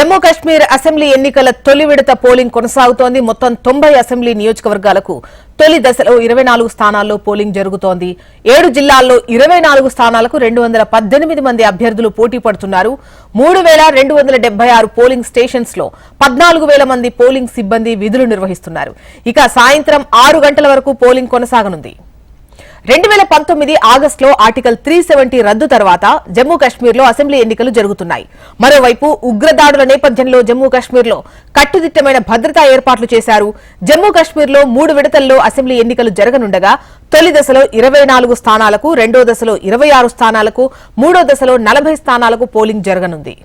Jammu Kashmir assembly ఎన్నికల తొలి విడత పోలింగ్ కొనసాగుతోంది. మొత్తం తొంభై అసెంబ్లీ నియోజకవర్గాలకు తొలి దశలో ఇరవై నాలుగు స్థానాల్లో పోలింగ్ జరుగుతోంది. ఏడు జిల్లాల్లో ఇరవై నాలుగు స్థానాలకు రెండు వందల పద్దెనిమిది మంది అభ్యర్థులు పోటీ పడుతున్నారు. మూడు వేల రెండు వందల డెబ్బై ఆరు పోలింగ్ స్టేషన్స్లో పద్నాలుగు వేల మంది పోలింగ్ సిబ్బంది విధులు నిర్వహిస్తున్నారు. ఇక సాయంత్రం ఆరు గంటల వరకు పోలింగ్ కొనసాగనుంది. రెండు వేల పంతొమ్మిది ఆగస్టులో ఆర్టికల్ త్రీ సెవెంటీ రద్దు తర్వాత జమ్మూ కాశ్మీర్లో అసెంబ్లీ ఎన్నికలు జరుగుతున్నాయి. మరోవైపు ఉగ్రదాడుల నేపథ్యంలో జమ్మూ కాశ్మీర్లో కట్టుదిట్టమైన భద్రతా ఏర్పాట్లు చేశారు. జమ్మూ కాశ్మీర్లో మూడు విడతల్లో అసెంబ్లీ ఎన్నికలు జరగనుండగా తొలి దశలో ఇరవై నాలుగు స్థానాలకు రెండో దశలో ఇరవై ఆరు స్థానాలకు మూడో దశలో నలభై స్థానాలకు పోలింగ్ జరగనుంది.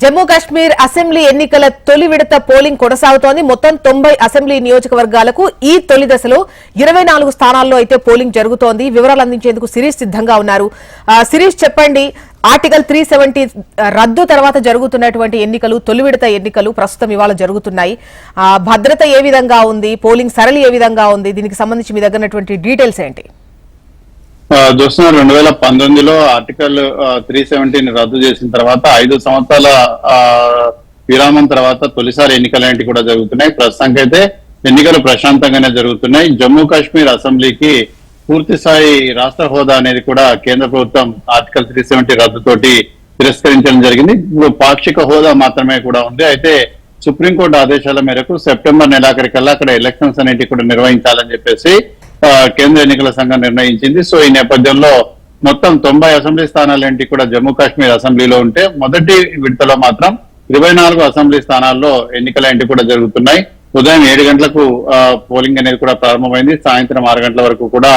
జమ్మూ కాశ్మీర్ అసెంబ్లీ ఎన్నికల తొలి విడత పోలింగ్ కొనసాగుతోంది. మొత్తం తొంభై అసెంబ్లీ నియోజకవర్గాలకు ఈ తొలి దశలో ఇరవై నాలుగు స్థానాల్లో అయితే పోలింగ్ జరుగుతోంది. వివరాలు అందించేందుకు సిరీష్ సిద్ధంగా ఉన్నారు. సిరీష్ చెప్పండి. ఆర్టికల్ త్రీ సెవెంటీ రద్దు తర్వాత జరుగుతున్నటువంటి ఎన్నికలు తొలి విడత ఎన్నికలు ప్రస్తుతం ఇవాళ జరుగుతున్నాయి. భద్రత ఏ విధంగా ఉంది? పోలింగ్ సరళి ఏ విధంగా ఉంది? దీనికి సంబంధించి మీ దగ్గర డీటెయిల్స్ ఏంటి? చూస్తున్నా రెండు వేల పంతొమ్మిదిలో ఆర్టికల్ త్రీ సెవెంటీని రద్దు చేసిన తర్వాత ఐదు సంవత్సరాల ఆ, విరామం తర్వాత తొలిసారి ఎన్నికలు అనేవి కూడా జరుగుతున్నాయి. ప్రస్తుతానికి అయితే ఎన్నికలు ప్రశాంతంగానే జరుగుతున్నాయి. జమ్మూ కాశ్మీర్ అసెంబ్లీకి పూర్తి స్థాయి రాష్ట్ర హోదా అనేది కూడా కేంద్ర ప్రభుత్వం ఆర్టికల్ త్రీ సెవెంటీ రద్దుతోటి తిరస్కరించడం జరిగింది. ఇప్పుడు పాక్షిక హోదా మాత్రమే కూడా ఉంది. అయితే సుప్రీంకోర్టు ఆదేశాల మేరకు సెప్టెంబర్ నెలాఖరికల్లా అక్కడ ఎలక్షన్స్ అనేటివి కూడా నిర్వహించాలని చెప్పేసి కేంద్ర ఎన్నికల సంఘం నిర్ణయించింది. సో ఈ నేపథ్యంలో మొత్తం తొంభై అసెంబ్లీ స్థానాలేంటి కూడా జమ్మూ కాశ్మీర్ అసెంబ్లీలో ఉంటే మొదటి విడతలో మాత్రం ఇరవై నాలుగు అసెంబ్లీ స్థానాల్లో ఎన్నికలేంటి కూడా జరుగుతున్నాయి. ఉదయం ఏడు గంటలకు పోలింగ్ అనేది కూడా ప్రారంభమైంది. సాయంత్రం ఆరు గంటల వరకు కూడా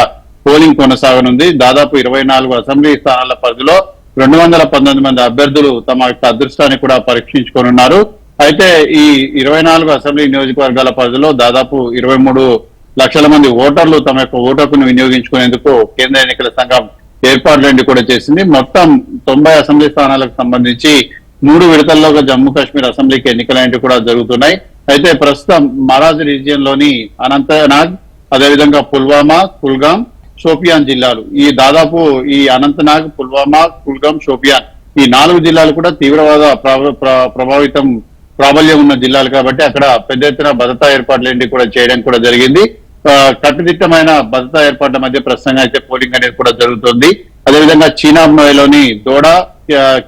పోలింగ్ కొనసాగనుంది. దాదాపు ఇరవై నాలుగు అసెంబ్లీ స్థానాల పరిధిలో రెండు వందల పంతొమ్మిది మంది అభ్యర్థులు తమ యొక్క అదృష్టాన్ని కూడా పరీక్షించుకోనున్నారు. అయితే ఈ ఇరవై నాలుగు అసెంబ్లీ నియోజకవర్గాల పరిధిలో దాదాపు ఇరవై మూడు లక్షల మంది ఓటర్లు తమ యొక్క ఓటు హక్కును వినియోగించుకునేందుకు కేంద్ర ఎన్నికల సంఘం ఏర్పాట్లన్నీ కూడా చేసింది. మొత్తం తొంభై అసెంబ్లీ స్థానాలకు సంబంధించి మూడు విడతల్లోగా జమ్మూ కాశ్మీర్ అసెంబ్లీకి ఎన్నికలనేవి కూడా జరుగుతున్నాయి. అయితే ప్రస్తుతం మహారాజ్ రీజియన్లోని అనంతనాగ్ అదేవిధంగా పుల్వామా కుల్గాం షోపియాన్ జిల్లాలు. ఈ దాదాపు ఈ అనంతనాగ్ పుల్వామా కుల్గాం షోపియాన్ ఈ నాలుగు జిల్లాలు కూడా తీవ్రవాద ప్రభావితం ప్రాబల్యం ఉన్న జిల్లాలు కాబట్టి అక్కడ పెద్ద ఎత్తున భద్రతా ఏర్పాట్లు ఏంటి కూడా చేయడం కూడా జరిగింది. కట్టుదిట్టమైన భద్రతా ఏర్పాట్ల మధ్య ప్రస్తుతంగా అయితే పోలింగ్ అనేది కూడా జరుగుతుంది. అదేవిధంగా చీనాలోని దోడా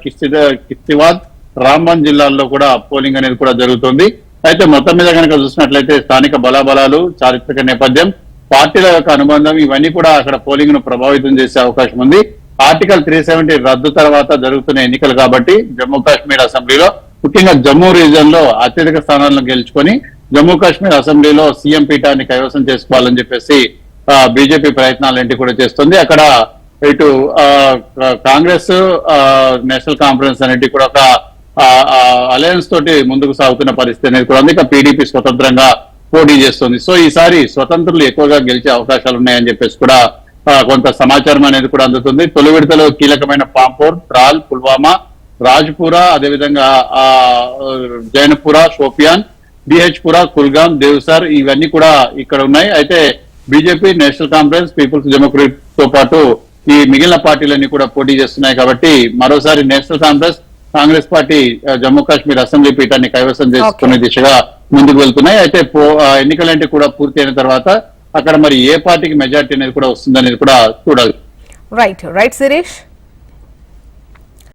కిస్తిద- కిస్తివాద్ రాంబన్ జిల్లాల్లో కూడా పోలింగ్ అనేది కూడా జరుగుతుంది. అయితే మొత్తం మీద కనుక చూసినట్లయితే స్థానిక బలాబలాలు చారిత్రక నేపథ్యం పార్టీల యొక్క అనుబంధం ఇవన్నీ కూడా అక్కడ పోలింగ్ను ప్రభావితం చేసే అవకాశం ఉంది. ఆర్టికల్ త్రీ సెవెంటీ రద్దు తర్వాత జరుగుతున్న ఎన్నికలు కాబట్టి జమ్మూ కాశ్మీర్ అసెంబ్లీలో ముఖ్యంగా జమ్మూ రీజన్లో అత్యధిక స్థానాలను గెలుచుకొని జమ్మూ కాశ్మీర్ అసెంబ్లీలో సీఎం పీఠాన్ని కైవసం చేసుకోవాలని చెప్పేసి బీజేపీ ప్రయత్నాలు కూడా చేస్తుంది. అక్కడ ఇటు కాంగ్రెస్ నేషనల్ కాన్ఫరెన్స్ అనేది కూడా ఒక అలయన్స్ తోటి ముందుకు సాగుతున్న పరిస్థితి అనేది కూడా ఉంది. ఇక పీడీపీ స్వతంత్రంగా పోటీ చేస్తుంది. సో ఈసారి స్వతంత్రులు ఎక్కువగా గెలిచే అవకాశాలు ఉన్నాయని చెప్పేసి కూడా కొంత సమాచారం అనేది కూడా అందుతుంది. తొలి విడతలో కీలకమైన పాంపోర్ త్రాల్ పుల్వామా రాజ్పురా అదేవిధంగా ఆ జైనపుర షోపియాన్ బిహెచ్పుర కుల్గాం దేవ్సర్ ఇవన్నీ కూడా ఇక్కడ ఉన్నాయి. అయితే బీజేపీ నేషనల్ కాన్ఫరెన్స్ పీపుల్స్ డెమోక్రట్తో పాటు ఈ మిగిలిన పార్టీలన్నీ కూడా పోటీ చేస్తున్నాయి కాబట్టి మరోసారి national conference Congress party Jammu Kashmir assembly పీఠాన్ని కైవసం చేసుకునే దిశగా ముందుకు వెళ్తున్నాయి. అయితే ఎన్నికలంటే కూడా పూర్తి అయిన తర్వాత అక్కడ మరి ఏ పార్టీకి మెజార్టీ అనేది కూడా వస్తుందనేది కూడా చూడాలి. Right right Sirish